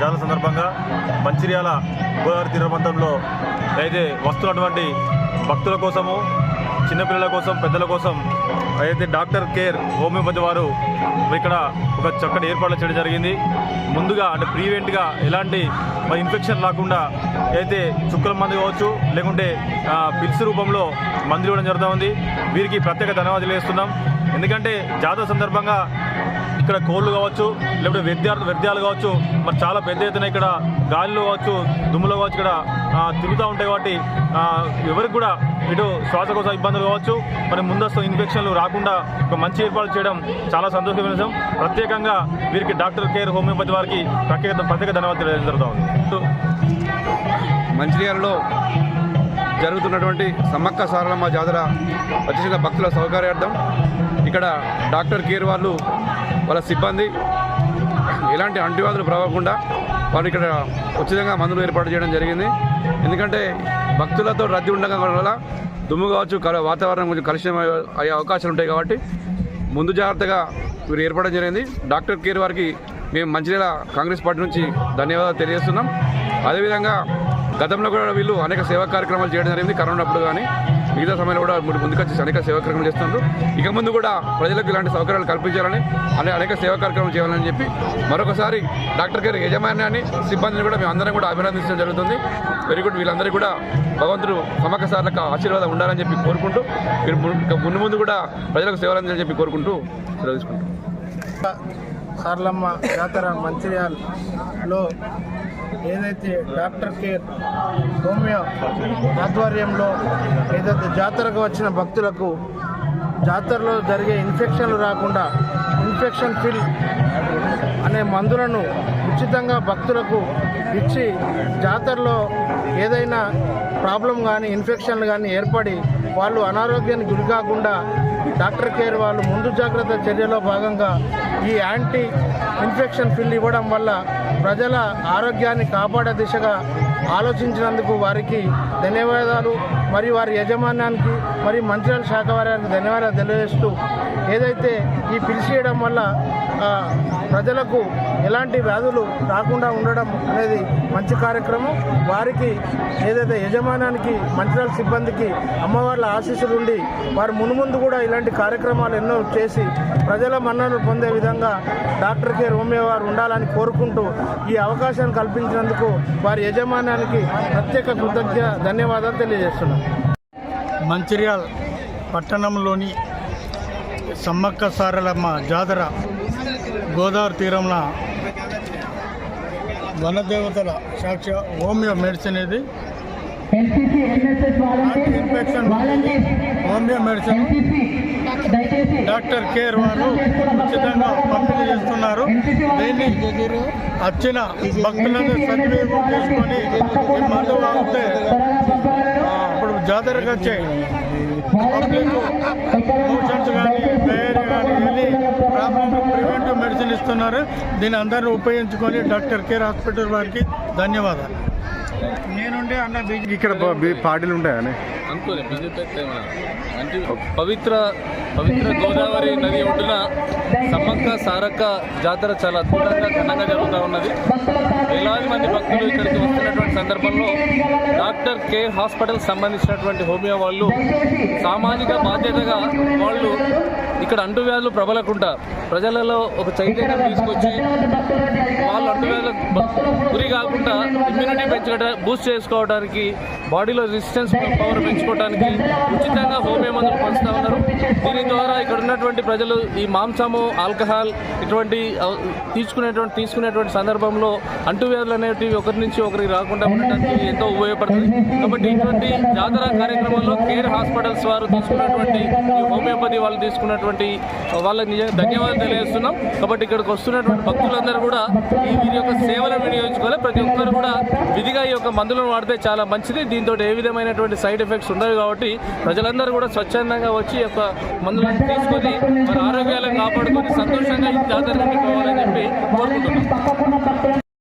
జాతర సందర్భంగా మంచిర్యాల గోదావరి తీర ప్రాంతంలో అయితే వస్తున్నటువంటి భక్తుల కోసము చిన్నపిల్లల కోసం పెద్దల కోసం అయితే డాక్టర్ కేర్ హోమియోపతి వారు ఇక్కడ ఒక చక్కటి ఏర్పాట్లు చేయడం జరిగింది. ముందుగా అంటే ప్రీవెంట్గా ఎలాంటి మరి ఇన్ఫెక్షన్ రాకుండా అయితే చుక్కల మందు కావచ్చు లేకుంటే పిల్స్ రూపంలో మందులు ఇవ్వడం జరుగుతూ ఉంది. వీరికి ప్రత్యేక ధన్యవాదాలు వేస్తున్నాం ఎందుకంటే జాతర సందర్భంగా ఇక్కడ కోళ్ళు కావచ్చు లేకపోతే విద్యార్థులు విద్యాలు కావచ్చు మరి చాలా పెద్ద ఎత్తున ఇక్కడ గాలిలో కావచ్చు దుమ్ములో కావచ్చు ఇక్కడ తిరుగుతూ ఉంటాయి కాబట్టి ఎవరికి కూడా ఇటు శ్వాసకోశ ఇబ్బందులు కావచ్చు మరి ముందస్తు ఇన్ఫెక్షన్లు రాకుండా ఒక మంచి ఏర్పాటు చేయడం చాలా సంతోషమైన విషయం. ప్రత్యేకంగా వీరికి డాక్టర్ కేర్ హోమియోపతి వారికి ప్రత్యేక ప్రత్యేక ధన్యవాదాలు జరుగుతుంది ఉంది. మంచిర్యాలలో జరుగుతున్నటువంటి సమ్మక్క సారలమ్మ జాతర వచ్చేసిన భక్తుల సౌకర్యార్థం. ఇక్కడ డాక్టర్ కేర్ వాళ్ళు వాళ్ళ సిబ్బంది ఎలాంటి అంటువ్యాధులు ప్రవ్వకుండా వాళ్ళు ఇక్కడ ఉచితంగా మందులు ఏర్పాటు చేయడం జరిగింది. ఎందుకంటే భక్తులతో రద్దీ ఉండడం వల్ల దుమ్ము కావచ్చు కల- వాతావరణం కొంచెం కలుషితం అయ్యే- అయ్యే అవకాశాలు ఉంటాయి కాబట్టి ముందు జాగ్రత్తగా వీరు ఏర్పడడం జరిగింది. డాక్టర్ కేర్ వారికి మేము మంచిర్యాల కాంగ్రెస్ పార్టీ నుంచి ధన్యవాదాలు తెలియజేస్తున్నాం. అదేవిధంగా గతంలో కూడా వీళ్ళు అనేక సేవా కార్యక్రమాలు చేయడం జరిగింది. కరోనా అప్పుడు కానీ మిగతా సమయంలో కూడా ముందు- ముందుకొచ్చి అనేక సేవా కార్యక్రమాలు చేస్తున్నారు. ఇక ముందు కూడా ప్రజలకు ఇలాంటి సౌకర్యాలు కల్పించాలని అనే అనేక సేవా కార్యక్రమాలు చేయాలని చెప్పి మరొకసారి డాక్టర్ గారి యజమాన్యాన్ని సిబ్బందిని కూడా మేము అందరం కూడా అభినందించడం జరుగుతుంది. Very good. వీళ్ళందరికీ కూడా భగవంతుడు సమక సార్లకు ఆశీర్వాదం ఉండాలని చెప్పి కోరుకుంటూ మీరు ముందు ముందు కూడా ప్రజలకు సేవలు అందాలని చెప్పి కోరుకుంటూ సెలవు తీసుకుంటాం సార్లమ్మ జాతర మంచిర్యాల్లో ఏదైతే డాక్టర్ కేర్ హోమియో ఆధ్వర్యంలో ఏదైతే జాతరకు వచ్చిన భక్తులకు జాతరలో జరిగే ఇన్ఫెక్షన్లు రాకుండా ఇన్ఫెక్షన్ ఫిల్ అనే మందులను ఉచితంగా భక్తులకు ఇచ్చి జాతరలో ఏదైనా ప్రాబ్లం కానీ ఇన్ఫెక్షన్లు కానీ ఏర్పడి వాళ్ళు అనారోగ్యానికి గురి కాకుండా డాక్టర్ కేర్ వాళ్ళు ముందు జాగ్రత్త చర్యలో భాగంగా ఈ యాంటీ ఇన్ఫెక్షన్ ఫిల్ ఇవ్వడం వల్ల ప్రజల ఆరోగ్యాన్ని కాపాడే దిశగా ఆలోచించినందుకు వారికి ధన్యవాదాలు. మరియు వారి యజమాన్యానికి మరియు మంచిర్యాల శాఖ వారికి ధన్యవాదాలు తెలియజేస్తూ ఏదైతే ఈ పిలిచేయడం వల్ల ప్రజలకు ఎలాంటి వ్యాధులు రాకుండా ఉండడం అనేది మంచి కార్యక్రమం. వారికి ఏదైతే యజమానానికి మంచిర్యాల సిబ్బందికి అమ్మవార్ల ఆశీస్సులు ఉండి వారు మునుముందు కూడా ఇలాంటి కార్యక్రమాలు ఎన్నో చేసి ప్రజల మన్ననలు పొందే విధంగా డాక్టర్ కేర్ హోమియో వారు ఉండాలని కోరుకుంటూ ఈ అవకాశాన్ని కల్పించినందుకు వారి యజమానానికి ప్రత్యేక కృతజ్ఞ ధన్యవాదాలు తెలియజేస్తున్నాం. మంచిర్యాల్ పట్టణంలోని సమ్మక్క సారలమ్మ జాతర గోదావరి తీరంలో వనదేవతల సాక్ష హోమియో మెడిసిన్ ఇది. NCC NSS volunteers infection volunteers homeo medicine. Doctor care వారు ఉచితంగా పంపిణీ చేస్తున్నారు. దీన్ని వచ్చిన భక్తులందరూ సద్వినియోగం చేసుకొని మందు వాడితే ఇప్పుడు జాతరకు వచ్చే పబ్లిక్ మోషన్స్ కానీ డయేరియా కానీ ఎన్ని ప్రాబ్లమ్ ప్రివెంటివ్ మెడిసిన్ ఇస్తున్నారు. దీన్ని అందరూ ఉపయోగించుకొని డాక్టర్ కేర్ హాస్పిటల్ వారికి ధన్యవాదాలు. నేనుండే అన్న బీజీ ఇక్కడ పార్టీలు ఉంటాయని అనుకోలే బీజేపీ. అంటే పవిత్ర పవిత్ర గోదావరి నది ఒడ్డున సమ్మక్క సారక్క జాతర చాలా అద్భుతంగా ఘనంగా జరుగుతూ ఉన్నది వేలాది మంది భక్తులు ఇక్కడికి వస్తున్నటువంటి సందర్భంలో డాక్టర్ డాక్టర్ కేర్ హాస్పిటల్ సంబంధించినటువంటి హోమియో వాళ్ళు సామాజిక బాధ్యతగా వాళ్ళు ఇక్కడ అంటువ్యాధులు ప్రబలకుండా ప్రజలలో ఒక చైతన్యం తీసుకొచ్చి వాళ్ళు అంటువ్యాధులకు గురి కాకుండా ఇమ్యూనిటీ పెంచుకోవడానికి బూస్ట్ చేసుకోవడానికి బాడీలో రెసిస్టెన్స్ పవర్ పెంచుకోవడానికి ఉచితంగా హోమియో మందులు పంచుతా ఉన్నారు. దీని ద్వారా ఇక్కడ ఉన్నటువంటి ప్రజలు ఈ మాంసము ఆల్కహాల్ ఇటువంటి తీసుకునేటువంటి తీసుకునేటువంటి సందర్భంలో అంటువ్యాధులు అనేటివి ఒకరి నుంచి ఒకరికి రాకుండా ఉండటానికి ఎంతో ఉపయోగపడుతుంది. కాబట్టి ఇటువంటి జాతర కార్యక్రమంలో కేర్ హాస్పిటల్స్ వారు తీసుకున్నటువంటి ఈ హోమియోపతి వాళ్ళు తీసుకున్నటువంటి వాళ్ళకి నిజంగా ధన్యవాదాలు తెలియజేస్తున్నాం. కాబట్టి ఇక్కడికి వస్తున్నటువంటి భక్తులందరూ కూడా ఈ వీరి యొక్క సేవలను వినియోగించుకోవాలి. ప్రతి ఒక్కరు కూడా విధిగా ఈ యొక్క మందులను వాడితే చాలా మంచిది. దీంతో ఏ విధమైనటువంటి సైడ్ ఎఫెక్ట్స్ ఉండవు కాబట్టి ప్రజలందరూ కూడా స్వచ్ఛందంగా వచ్చి ఈ యొక్క మందులను తీసుకొని ఆరోగ్యాలను కాపాడుకొని సంతోషంగా ఈ జాతర పోవాలని చెప్పి కోరుకుంటున్నాం.